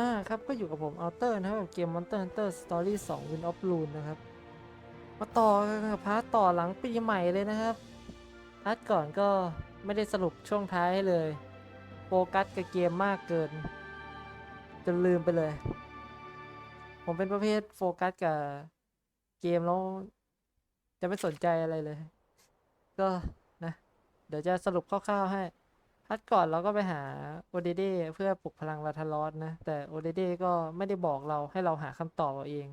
อ่าครับก็อยู่กับผมอัลเตอร์นะครับเกม Monster Hunter Story 2 Wind of Rune นะครับ มาต่อกันกับพาร์ทต่อหลังปีใหม่เลยนะครับพาร์ทก่อนก็ไม่ได้สรุปช่วงท้ายให้เลย โฟกัสกับเกมมากเกิน จนลืมไปเลย ผมเป็นประเภทโฟกัสกับเกมแล้ว จะไม่สนใจอะไรเลย ก็นะ เดี๋ยวจะสรุปคร่าวๆให้ พัดก่อนเราก็ไปหาโอเดเดเพื่อปลุกพลังลาทารอสนะ แต่โอเดเดก็ไม่ได้บอกเราให้เราหาคำตอบเอาเอง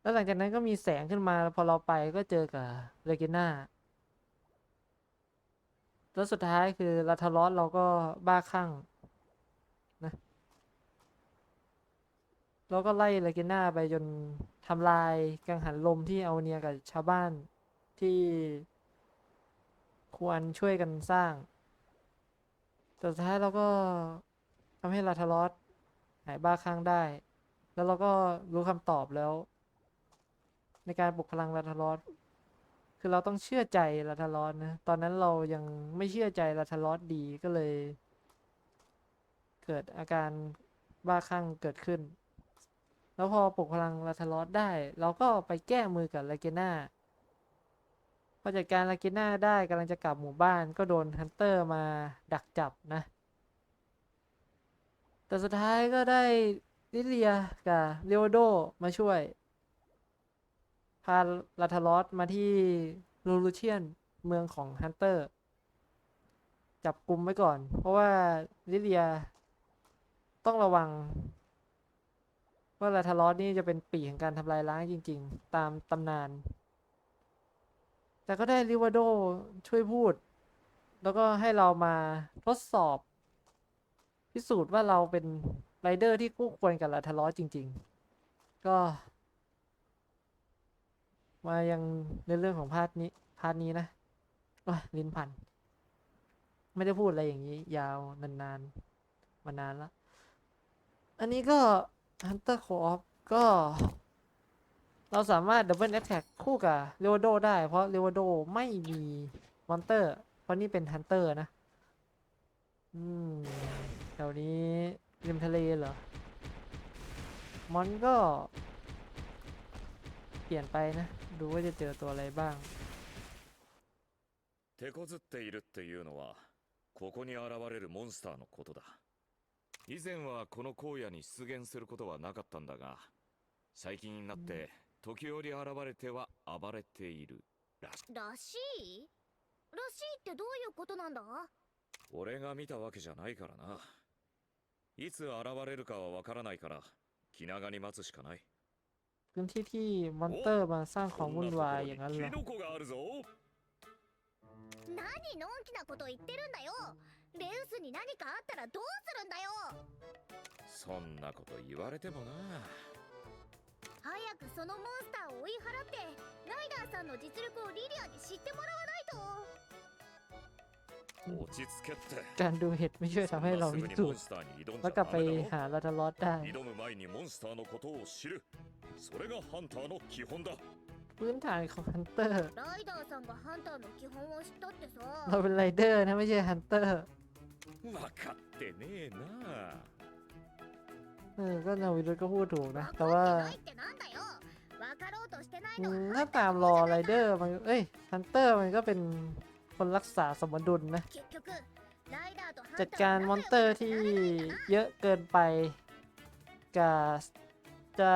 แล้วหลังจากนั้นก็มีแสงขึ้นมาพอเราไปก็เจอกับเรกิน่าแล้วสุดท้ายคือลาทารอสเราก็บ้าคลั่งนะเราก็ไล่เรกิน่าไปจนทำลายกังหันลมที่เอาเนียกับชาวบ้านที่ควรช่วยกันสร้าง แต่สุดท้ายเราก็ทำให้ลาทารอสหายบ้าคลั่งได้ แล้วเราก็รู้คำตอบแล้ว ในการปลุกพลังลาทารอสคือเราต้องเชื่อใจลาทารอสนะ ตอนนั้นเรายังไม่เชื่อใจลาทารอสดีก็เลย เกิดอาการบ้าคลั่งเกิดขึ้น แล้วพอปลุกพลังลาทารอสได้ เราก็ไปแก้มือกับลาเกน่า พอจัดการลากิน่าได้กำลังจะกลับหมู่บ้านก็โดนฮันเตอร์มาดักจับนะ แต่สุดท้ายก็ได้ลิเลียกับเลโอโดมาช่วย พาลาทารอสมาที่ลูลูเชียนเมืองของฮันเตอร์ จับกลุ่มไว้ก่อน เพราะว่าลิเลียต้องระวัง ว่าลาทารอสนี่จะเป็นปีกแห่งการทำลายล้างจริง ๆ ตามตำนาน แต่ก็ได้ริวาโดช่วยพูด แล้วก็ให้เรามาทดสอบ พิสูจน์ว่าเราเป็นไรเดอร์ที่คู่ควรกับลาทารอจริง ๆ ก็ มายังในเรื่องของพาร์ทนี้พาร์ทนี้นะโอ้ลิ้นพัน ไม่ได้พูดอะไรอย่างนี้ ยาวนานๆมานานละ อันนี้ก็ Hunter Co-op ก็ เราสามารถดับเบิลแอ t แทกคู่กับเรวโดได้ เพราะเรวโดไม่มีมอนเตอร์ เพราะนี่เป็นฮันเตอร์นะ อืมแถวนี้ริมทะเลเหรอ มอนก็ เปลี่ยนไปนะ ดูว่าจะเจอตัวอะไรบ้าง 手こずっているっていうのはここに現れるモンスターのことだ以前はこの荒野に出現することはなかったんだが最近になって 時折現れては暴れているらしいらしいらしいってどういうことなんだ俺が見たわけじゃないからないつ現れるかはわからないから気長に待つしかない พื้นที่ที่มอนเตอร์มาสร้างความวุ่นวายอย่างนั้นเหรอ キノコがあるぞ何のんきなこと言ってるんだよレウスに何かあったらどうするんだよそんなこと言われてもな 早くそのモンスターを追い払ってライダーさんの実力をリリアに知ってもらわない落ち着けって การดูเห็ดไม่ช่วยทำให้เรา す พิ ぐに สู モ จ ン น์ スターに挑ん แล้ じ วกลั ゃ บ ダ ไป メだろ หาลาทารอสได้ 挑む前にモンスターのことを知るそれがハンターの基本だ พื้นฐานของฮันเตอร์ とライダーさんがハンターの基本を知ったってさ เราเป็นไรเดอร์นะไม่ใช่ฮันเตอร์ 分かってねえな เ ก็นาวิรุก็พูดถูกนะ แต่ว่าถ้าตามรอไรเดอร์มันเอ้ยฮันเตอร์มันก็เป็นคนรักษาสมดุลนะ จัดการมอนเตอร์ที่เยอะเกินไปกัจะ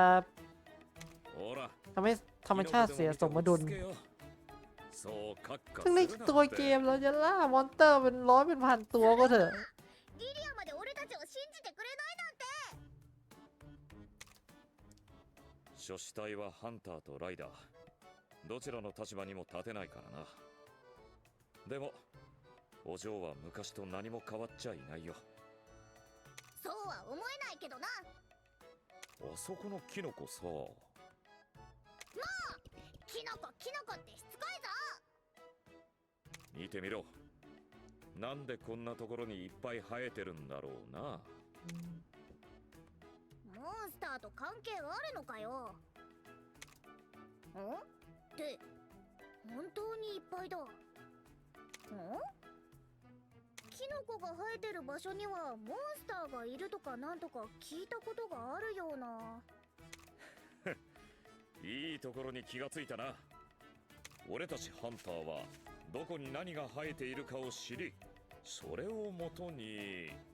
ทำให้ธรรมชาติเสียสมดุลทั้งในตัวเกมเราจะล่ามอนเตอร์เป็นร้อยเป็นพันตัวก็เถอะ 諸子隊はハンターとライダー。どちらの立場にも立てないからな。でもお嬢は昔と何も変わっちゃいないよ。そうは思えないけどな。あそこのキノコさ。キノコキノコってしつこいぞ。見てみろ。なんでこんなところにいっぱい生えてるんだろうなモンスターと関係あるのかよ？ん？って本当にいっぱいだ。ん？キノコが生えてる場所にはモンスターがいるとかなんとか聞いたことがあるような。いいところに気がついたな。俺たちハンターはどこに何が生えているかを知りそれをもとに。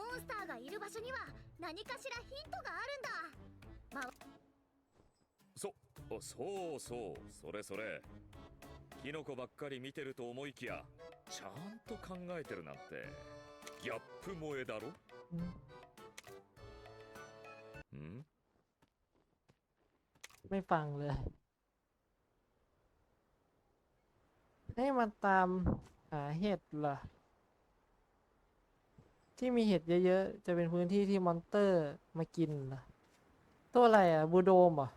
モンスターがいる場所には何かしらヒントがあるんだそそうそうそれそれキノコばっかり見てると思いきやちゃんと考えてるなんてギャップ萌えだろอืม ん ไม่ฟังเลย ให้มาตามหาเห็ดเหรอ ที่มีเห็ดเยอะๆ จะเป็นพื้นที่ที่มอนเตอร์มากินเหรอตัวอะไรอะ บูโดมเหรอ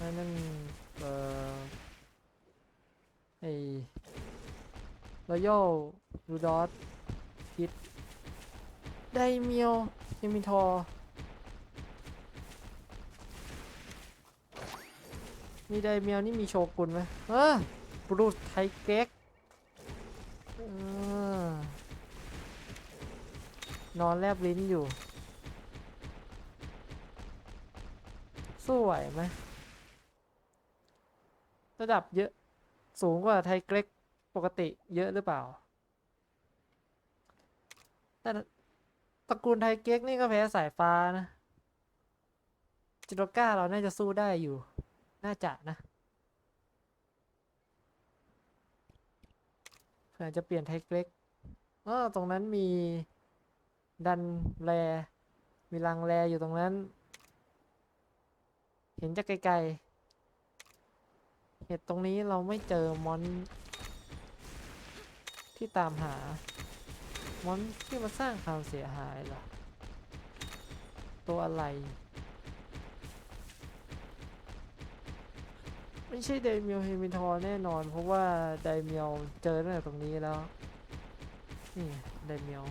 นั่นนั่นเอ่อไอรอยัลรูดอสคิดไดเมียวเยมิทอร์ มีไดเมียวนี่มีโชกุนไหมเออบรูทไทเก๊กออนอนแลบลิ้นอยู่ สู้ไหวไหมระดับเยอะสูงกว่าไทเก๊กปกติเยอะหรือเปล่า แต่ตระกูลไทเก๊กนี่ก็แพ้สายฟ้านะจิโรก้าเราน่าจะสู้ได้อยู่ น่าจะนะเผื่อจะเปลี่ยนไทเก๊กเออตรงนั้นมีดันแรมีรังแรอยู่ตรงนั้น เห็นจากไกลๆ เห็ดตรงนี้เราไม่เจอมอน ที่ตามหา มอนที่มาสร้างความเสียหายเหรอ ตัวอะไร ไม่ใช่ไดเมียวเฮมิทอร์แน่นอน เพราะว่าไดเมียวเจอตั้งแต่ตรงนี้แล้ว นี่ไดเมียว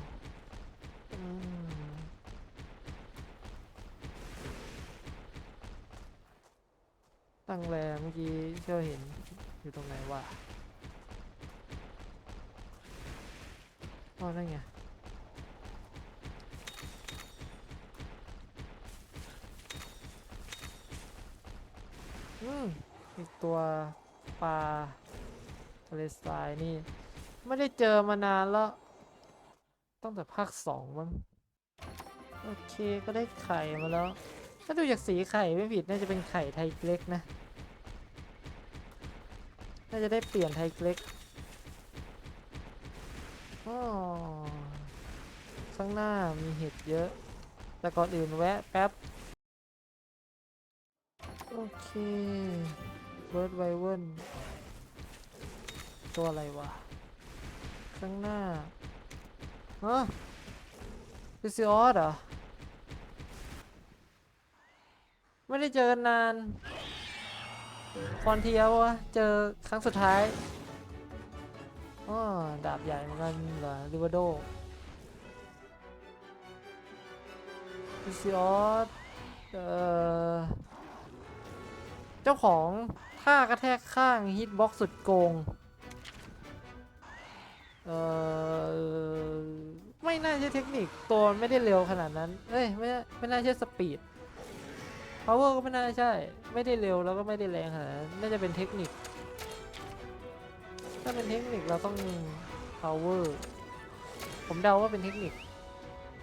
ตั้งแรเมื่อกี้เชื่อเห็นอยู่ตรงไหนวะอ๋อนั่นไงอืม อีกตัวปลาทะเลทรายนี่ ไม่ได้เจอมานานแล้ว ตั้งแต่ภาคสองมั้ง โอเคก็ได้ไข่มาแล้ว ถ้าดูจากสีไข่ไม่ผิดน่าจะเป็นไข่ไทยเล็กนะ น่าจะได้เปลี่ยนไทยเล็กอ๋อข้างหน้ามีเห็ดเยอะ แต่ก่อนอื่นแวะแป๊บ โอเค เบิร์ดไวเวิร์นตัวอะไรวะ ข้างหน้าฮะพิซิออสเหรอ ไม่ได้เจอกันนานฟอนเทียวะ เจอครั้งสุดท้ายอ๋อดาบใหญ่เหมือนกันเหรอริวโดพิซิออสเอ่อ เจ้าของ ท่ากระแทกข้าง ฮิตบ็อกสุดโกง เออไม่น่าใช่เทคนิคตัวไม่ได้เร็วขนาดนั้น เอ้ยไม่ไม่น่าใช่สปีด power ก็ไม่น่าใช่ ไม่ได้เร็วแล้วก็ไม่ได้แรงขนาดนั้น น่าจะเป็นเทคนิค ถ้าเป็นเทคนิคเราต้อง power ผมเดาว่าเป็นเทคนิค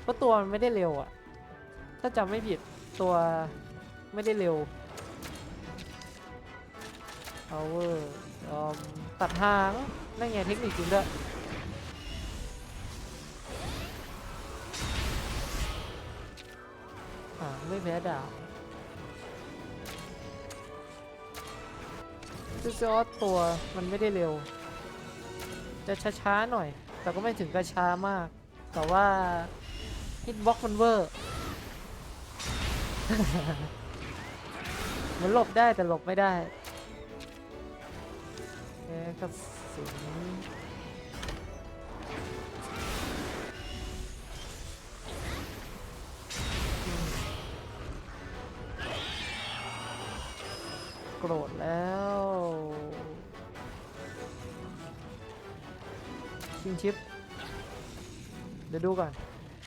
เพราะตัวมันไม่ได้เร็วอะถ้าจำไม่ผิดตัวไม่ได้เร็ว power ตัดหางนั่นไงเทคนิคจริงด้วยไม่แพ้ดาบซูซอสตัวมันไม่ได้เร็ว จะช้าๆหน่อย แต่ก็ไม่ถึงกับช้ามาก แต่ว่าฮิตบ็อกมันเวอร์ มันหลบได้แต่หลบไม่ได้ แกกระสุนโกรธแล้วชิงชิป เดี๋ยวดูก่อน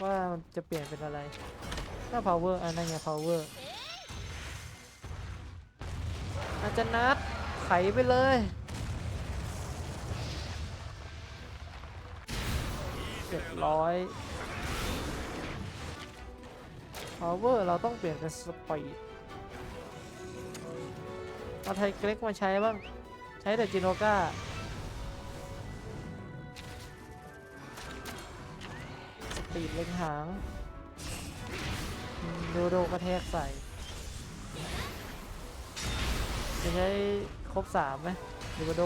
ว่ามันจะเปลี่ยนเป็นอะไร ถ้า power อันนั้นไง power อาจจะนัดไขไปเลย ร้อย power เราต้องเปลี่ยนเป็น speed เอาไทยเกรกมาใช้บ้าง ใช้แต่จิโนก้าสปีดเล็งหางอืมโดโดกระแทกใส่จะใช้ครบสามไหมดูโด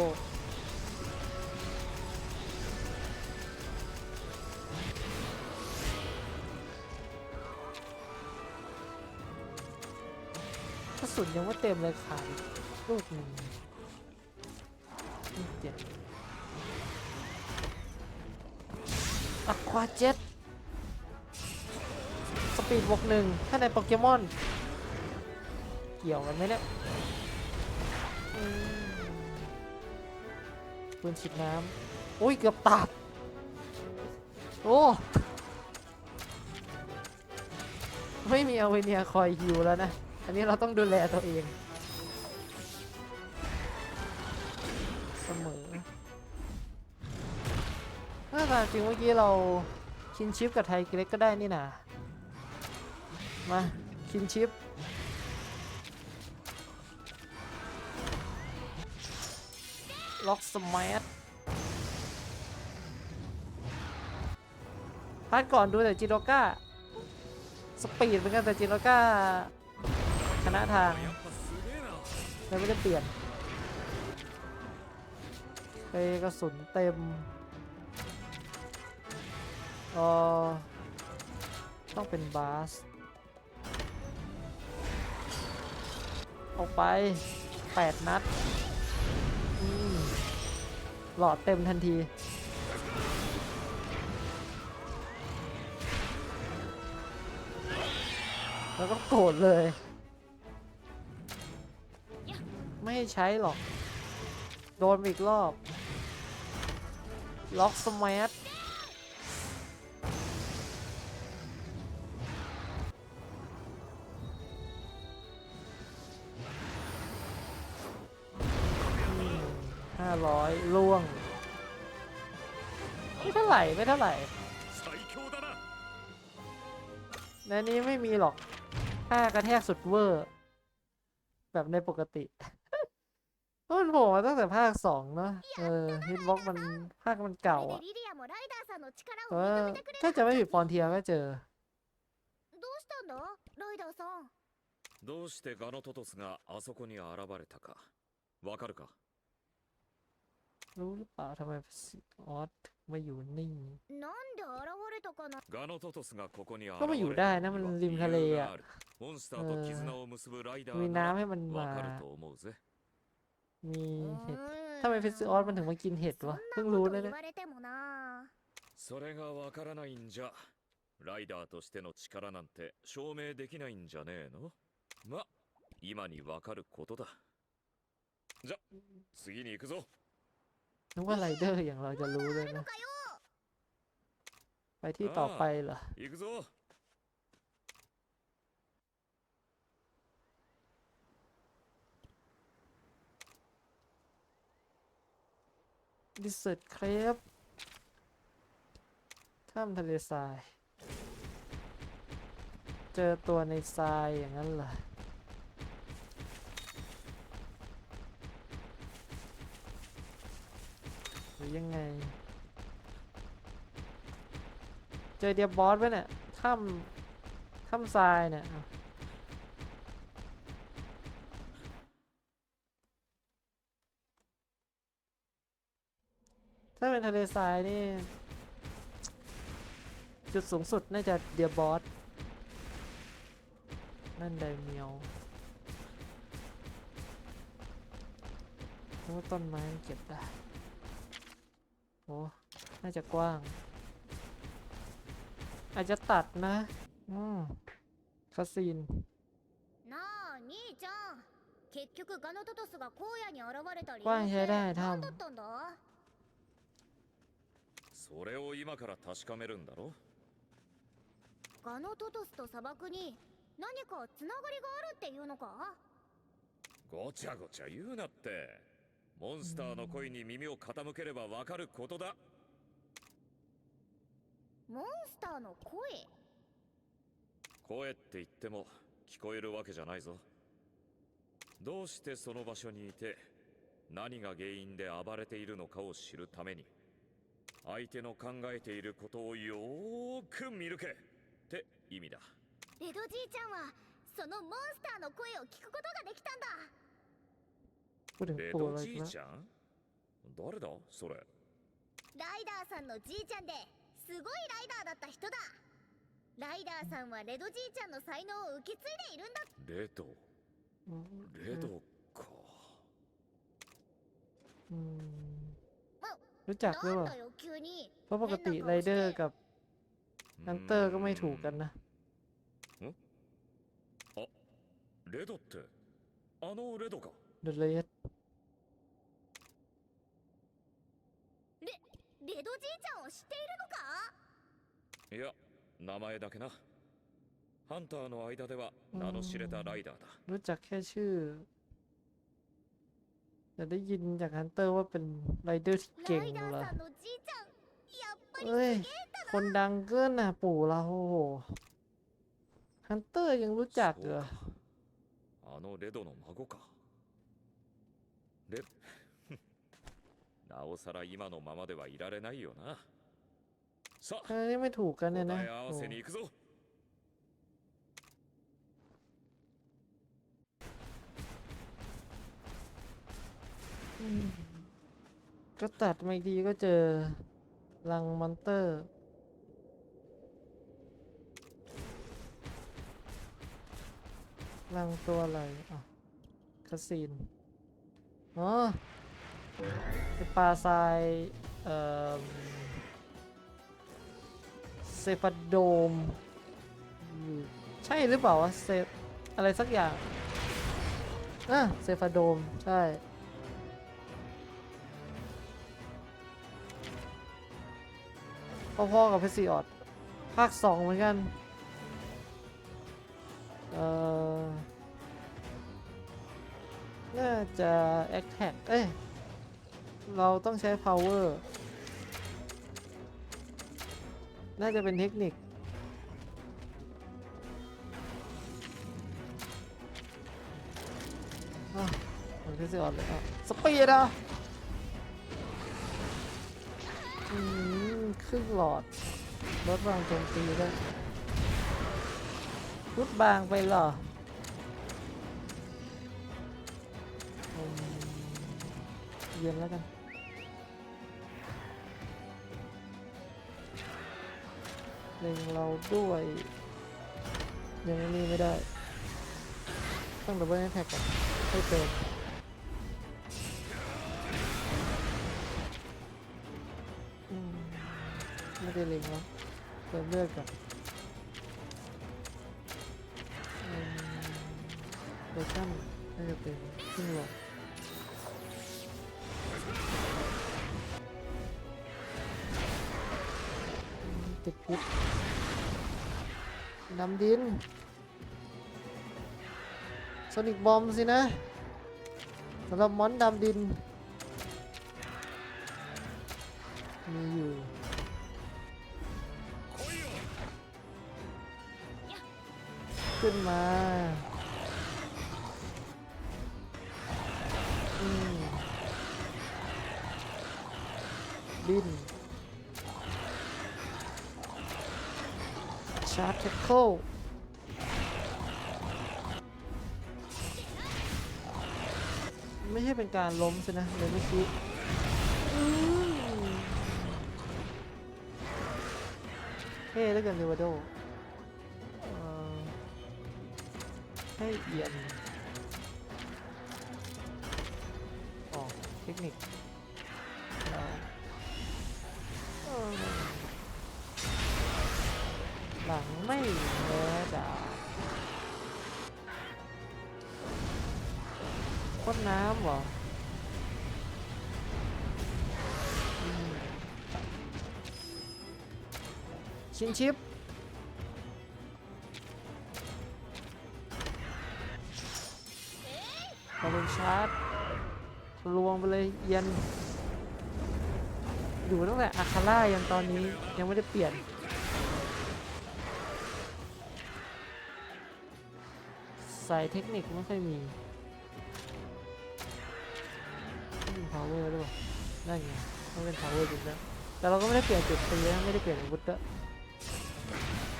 สุนยังไม่เต็มเลยขาดลูกหนึ่งนี่เจ็ดอะควาเจ็ตสปีดบวกหนึ่งถ้าในโปเกมอน เกี่ยวกันไหมเนี่ยอืมปืนฉีดน้ำโอ้ย เกือบตัด โอ้ไม่มีเอาเวเนียคอยฮิวแล้วนะ อันนี้เราต้องดูแลตัวเอง เสมอถ้าตามจริงเมื่อกี้เราคินชิปกับไทยเล็กก็ได้นี่นะมาคินชิปล็อกสมัทพาร์ทก่อนดูแต่จิโรก้า สปีดเหมือนกันแต่จิโรก้า คณะทางเลยไม่ได้เปลี่ยนไปกระสุนเต็มออต้องเป็นบาสออกไป 8 นัดหลอดเต็มทันที แล้วก็โกรธเลย ให้ใช้หรอก โดนอีกรอบ ล็อกสมัทห้าร้อยล่วง ไม่เท่าไหร่ ไม่เท่าไหร่ในนี้ไม่มีหรอก ค่ากระแทกสุดเวอร์ แบบในปกติ มันโผล่มาตั้งแต่ภาคสองเนาะเออฮิตบ็อกมันภาคมันเก่าอะเออถ้าจะไม่ผิดฟอนเทียก็เจอどうしてガノトトスがあそこに現れたかわかるかรู้หรือเาทำไมออสมาอนิ่งガノトトスがここに現れก็มาอยู่ได้นะมันริมทะเลอะモンスターと絆を結ぶライダーมีน้ำให้มันมาわかると思うぜ มี う เห็ด ーん ทำไมฟิสิออสมันถึงมากินเห็ดวะ そ เพิ่ ん ง な รู้ こ นะ と เนี่ 言 ย われてもなそれがわからないんじゃライダーとしての力なんて証明できないんじゃねえのま今にわかることだじゃ次に行くぞ นึกว่าไรเดอร์อย่างเราจะรู้เลยนะ ไปที่ต่อไปเหรอ 行くぞ ดิสเซตเครปถ้ำทะเลทราย เจอตัวในทรายอย่างนั้นเหรอหรือยังไง เจอเดียบอสปะเนี่ยถ้ำถ้ำทรายเนี่ยอ้าว ถ้าเป็นทะเลทรายนี่ จุดสูงสุดน่าจะเดียบอส นั่นไดเมียวเพราะว่าต้นไม้มันเก็บได้ โอ้ น่าจะกว้าง อาจจะตัดนะ อืมคาซีน なあ兄ちゃん決 結局ガノトトスが荒野に現れた理由กว้างใช้ได้ って何だทำ ったんだ それを今から確かめるんだろ？ガノトトスと砂漠に何かつながりがあるっていうのか？ごちゃごちゃ言うなって。モンスターの声に耳を傾ければわかることだ。モンスターの声？声って言っても聞こえるわけじゃないぞ。どうしてその場所にいて何が原因で暴れているのかを知るために？相手の考えていることをよーく見るけ。って意味だ。レドじいちゃんはそのモンスターの声を聞くことができたんだ。レドじいちゃん？誰だ？それ。ライダーさんのじいちゃんですごいライダーだった人だ。ライダーさんはレドじいちゃんの才能を受け継いでいるんだ。レド？レドか。うん。 รู้จักหรือเป なん ล่า だよ急に เพราะปกติไรเดอร์กับฮันเตอร์ก็ไม่ถูกกันนะ レドってあのレドか เดอะเลส レドじいちゃんを知っているのかいや名前だけなハンターの間では名の知れたライダーだ รู้จักแค่ชื่อ แต่ได้ยินจากฮันเตอร์ว่าเป็นไรเดอร์ที่เก่ง ライダ เหรอ ーさんのじいちゃんやっぱり เอ้ย すげえんだ คนดังเกินน่ะ ปู่เราโอ้โหฮันเตอร์ยังรู้จักเหรอ そうかあのレドの孫かレなおさら今のままではいられないよなさあ เอ้ยไม่ถูกกันเนี่ยนะ 答え合わ โอ้ せに行くぞ ก็ตัดไมาอีก็เจอรังมอนเตอร์รังตัวอะไรอะคาซีนอ๋อเป็นปลาทราย เอ่อ เซฟาโดม ใช่หรือเปล่าวะเซฟอะไรสักอย่างอะเซฟาโดม ใช่ พอๆกับเพซิออดภาคสองเหมือนกัน เอ่อ น่าจะ Attack เอ้ย เราต้องใช้ Power น่าจะเป็นเทคนิคเหมือนเพซิออดเลยอะสปีดอะอืม ครึ่งหลอดลดบางโจมตีได้รุดบางไปหรอเย็นแล้วกันเล็งเราด้วย ยังนี่ไม่ได้ ต้องดับเบิลแท็กก่อนให้เติม ไม่ได้เล็งแล้วเติมเลือดก่อนอืมเวอชันน่าจะเป็นครึ่งหลอดติดพิษดำดินโซนิกบอมสินะสำหรับมอนดำดิน มีอยู่ ขึ้นมาอืมดินชาร์จเทคโคไม่ใช่เป็นการล้มใช่นะเลยไม่คิดเท่แล้วกันเดวาโด ให้เอียนอ๋อเทคนิคหลังไม่แม้ดาพ่นน้ำเหรอชินชิป เราเป็นชาร์จลวงไปเลยเอียนอยู่ตั้งแต่อาคาร่ายันตอนนี้ยังไม่ได้เปลี่ยน ใส่เทคนิคไม่ค่อยมีต้องเป็น power ด้วยนั่นไงต้องเป็น power จริงแล้วแต่เราก็ไม่ได้เปลี่ยนจุดตีนะไม่ได้เปลี่ยนอาวุธด้วย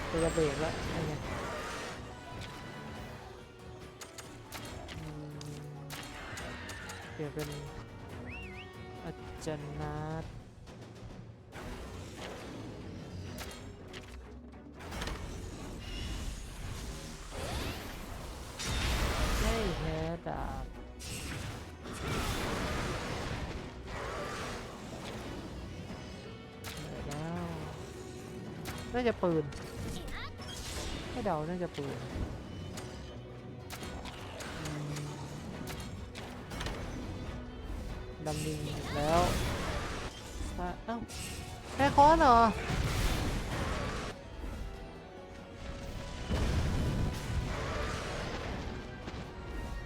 เป็นระเบิดแล้วนั่นไง เปลี่ยนเป็นอาจารย์นัดไม่แพ้ดาบเหนื่อยแล้วน่าจะปืน ไม่เดาน่าจะปืน ดำดิงแล้วเอ้าแพ้ค้อนเหรอ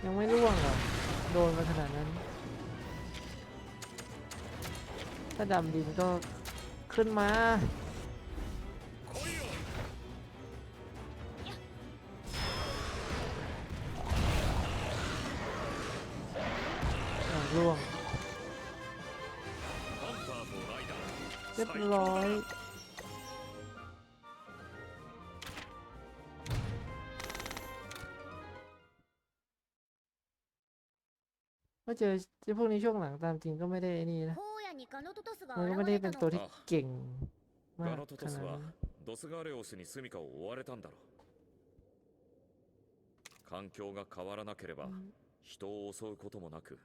ยังไม่ร่วงเหรอโดนมาขนาดนั้น ถ้าดำดินก็ขึ้นมาอะร่วง เรียบร้อย ก็เจอเจอพวกนี้ช่วงหลังตามจริงก็ไม่ได้ไอ้นี่นะ 荒野にガノトトスが มันก็ 現 ไม่ได้ れ เป็ た น の ตัวที่เก่งมาก ガノト ข トス นาด は นั้น ドスガレオスに住処を追われたんだろう環境が変わらなければ人を襲うこともなく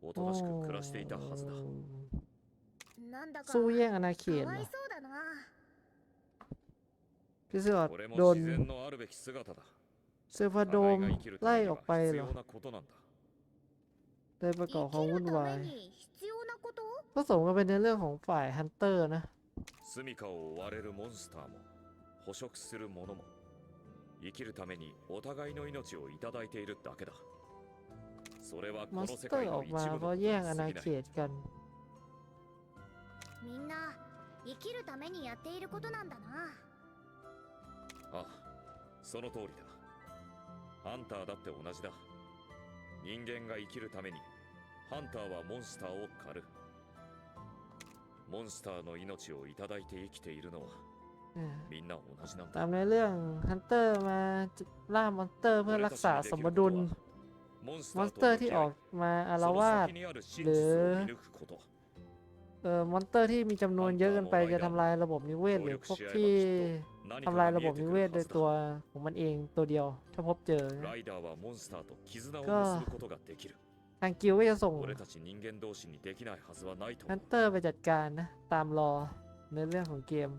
おとなしく暮らしていたはずだ โอ้ なんだか สู้แย่งอาณาเข か ตเหร わ อย そうだな พี่เสือ これも โดน 自然のあるべき姿だ เซอร์ฟาโด 互い ม が生きるた ไล่ めに อ は อกไป 必 เหรอ 要なことなんだ เลยประกอบความ 生き วุ่ る น た วาย めに必要なこと ผสมกันเป็นในเรื่องของฝ่ายฮันเตอร์นะ 住処を追われるモンスターも捕食する者も生きるためにお互いの命をいただいているだけだそれはこ มอน の ส 世 เตอ 界 ร์อ の อก 一 มา 部 เพราะ の แย่ง こと อา に ณา 過ぎ เข ない ตกัน みんな生きるためにやっていることなんだなああその通りだハンターだって同じだ人間が生きるためにハンターはモンスターを狩るモンスターの命をいただいて生きているのは เออ みんな同じなん ตา だ มในเรื่องฮันเตอร์มาล่ามอนสเตอร์เพื่อรักษาสมดุล モンス มอนส タ เตอ ー ร์ と ที่ 向き อ 合 อย กมาอา そ ละ の วาด 先にあ เอ่อมอนเตอร์ที่มีจำนวนเยอะเกินไปจะทำลายระบบนิเวศหรือพวกที่ทำลายระบบนิเวศโดยตัวของมันเองตัวเดียว ถ้าพบเจอ ก็ทางกิลก็จะส่งฮันเตอร์ไปจัดการนะ ตามรอในเรื่องของเกม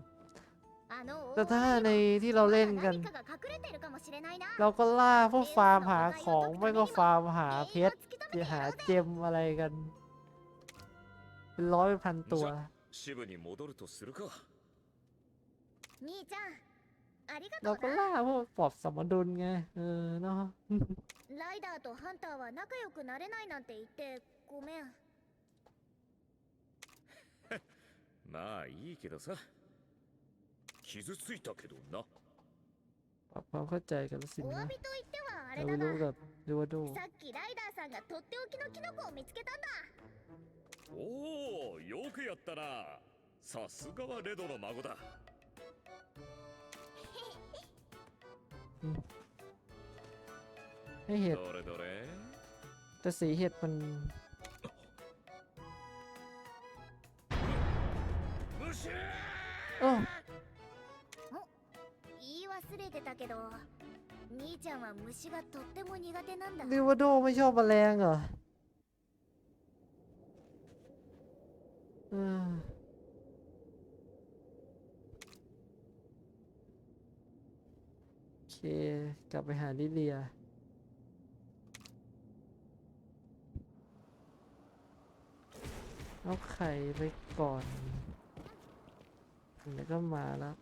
แต่ถ้าในที่เราเล่นกัน เราก็ล่าพวกฟาร์มหาของไม่ก็ฟาร์มหาเพชรหาเจมอะไรกัน เป็นร้อยเป็นพันตัว 支部に戻るとするか兄ちゃんありが เรา と ก็ うな ล่าพวกปลอบสมดุลไง เออเนาะ ライダーとハンターは仲良くなれないなんて言ってごめんまあいいけどさ傷ついたけどな ปรับความเข้าใจกันแล้วสิ お詫 นะ びと言ってはあ เรา れ ไป だ รู้ な กับดูว่าดู さっきライダーさんがとっておきのキノコを見つけたんだ おおよくやったなさすがはレドの孫だ ให้เห็ด どれどれ แต่สีเห็ดมัน 無視 โอ้ 言い忘れてたけど兄ちゃんは虫がとっても苦手なんだ ดูว่าดูไม่ชอบแมลงเหรอ โอเค กลับไปหาลิเลีย เอาไข่ไปก่อน แล้วก็มาแล้ว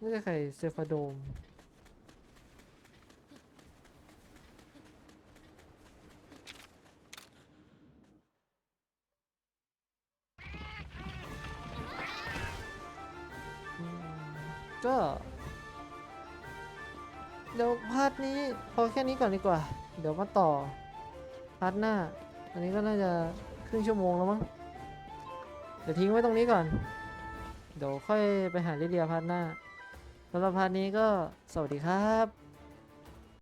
นี่จะไข่เซฟาโดม ดีกว่า เดี๋ยวมาต่อพาร์ทหน้า อันนี้ก็น่าจะครึ่งชั่วโมงแล้วมั้ง เดี๋ยวทิ้งไว้ตรงนี้ก่อน เดี๋ยวค่อยไปหาลิเดียพาร์ทหน้าสำหรับพาร์ทนี้ก็สวัสดีครับ